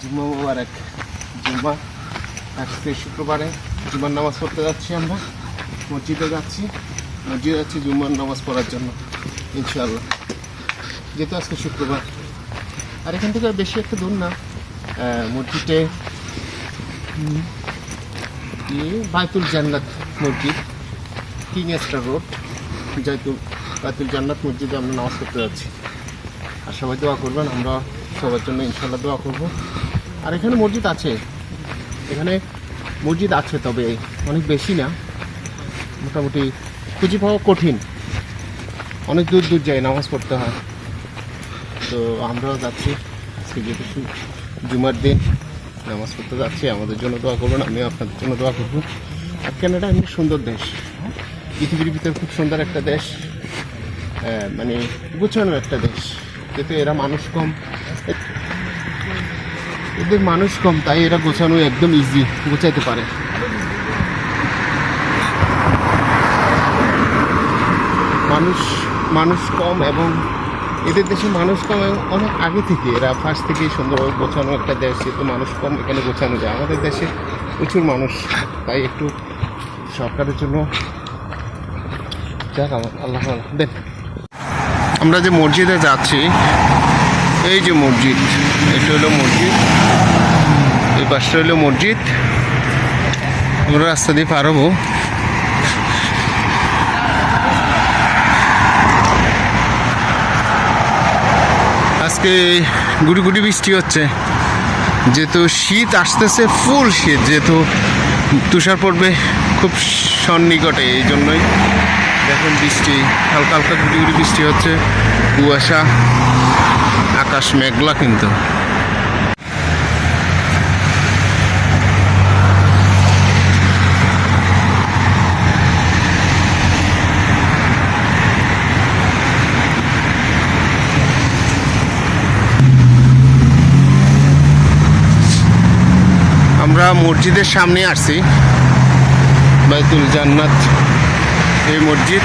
জুম্মা মুবারক। জুম্মা আজকে শুক্রবারে জুম্মার নামাজ পড়তে যাচ্ছি আমরা। মসজিদে যাচ্ছি। মসজিদে যাচ্ছি জুম্মার নামাজ পড়ার জন্য, ইনশাআল্লাহ। যেহেতু আজকে শুক্রবার। আর এখান থেকে বেশি একটা দূর না। মসজিদে বাইতুল জান্নাত মসজিদ, কিং এস্টার রোড, জয়তুল, বাইতুল জান্নাত মসজিদে আমরা নামাজ পড়তে যাচ্ছি। আর সবাই দোয়া করবেন, আমরা সবার জন্য ইনশাল্লাহ দোয়া করব। আর এখানে মসজিদ আছে। এখানে মসজিদ আছে, তবে অনেক বেশি না। মোটামুটি খুঁজে পাওয়া কঠিন। অনেক দূর দূর যায় নামাজ পড়তে হয়। তো আমরাও যাচ্ছি। আজকে যেহেতু জুমার দিন, নামাজ পড়তে যাচ্ছি। আমাদের জন্য দোয়া করবেন, আমিও আপনাদের জন্য দোয়া করব। আর কানাডা এমনি সুন্দর দেশ। পৃথিবীর ভিতরে খুব সুন্দর একটা দেশ। মানে গুছানো একটা দেশ। যেহেতু এরা মানুষ কম এদের মানুষ কম, তাই এরা গোছানো একদম ইজি গোছাইতে পারে। মানুষ মানুষ কম এবং এদের দেশে মানুষ কম এবং অনেক আগে থেকে এরা ফার্স্ট থেকে সুন্দরভাবে গোছানো একটা দেশ, যেহেতু মানুষ কম এখানে গোছানো যায়। আমাদের দেশে প্রচুর মানুষ, তাই একটু সরকারের জন্য যাক আল্লাহ দেন। আমরা যে মসজিদে যাচ্ছি এই যে মসজিদ, এটা হলো মসজিদ। এই পাশটা হলো মসজিদ। আমরা রাস্তা দিয়ে পার হব। আজকে গুটি গুড়ি বৃষ্টি হচ্ছে। যেহেতু শীত আসতেছে, ফুল শীত। যেহেতু তুষার পড়বে খুব সন্নিকটে, এই জন্যই। দেখুন বৃষ্টি, হালকা হালকা গুটি গুড়ি বৃষ্টি হচ্ছে। কুয়াশা। আকাশ মেঘলা কিন্তু। আমরা মসজিদের সামনে আসছি। বাইতুল জান্নাত। এই মসজিদ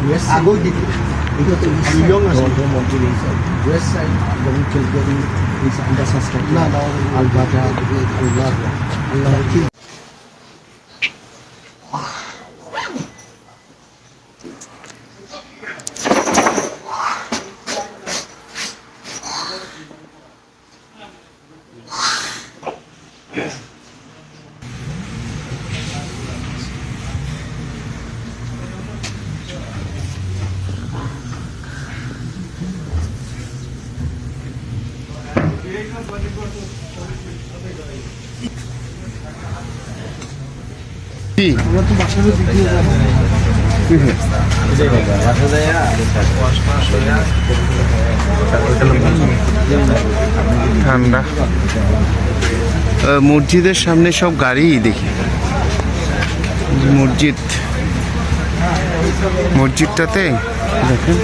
ওয়েস্ট আগেও দেখি এটা তো শিলং আছে মন্ত্রী ওয়েস্ট সাইড এবং Calgary is under suspect Alberta Allah Allah ঠান্ডা। মসজিদের সামনে সব গাড়িই দেখি। মসজিদ। মসজিদটাতে দেখেন।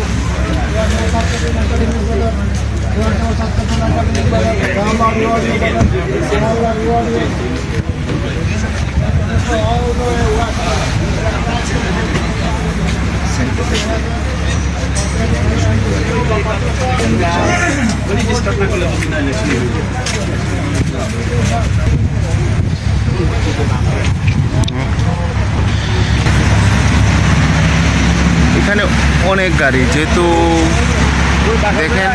এখানে অনেক গাড়ি যেহেতু দেখেন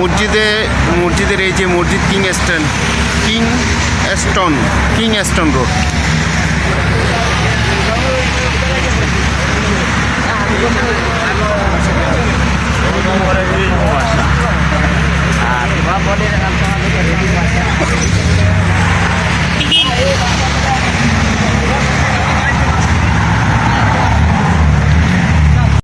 মসজিদে মসজিদের এই যে মসজিদ Kingston Kingston Kingston road.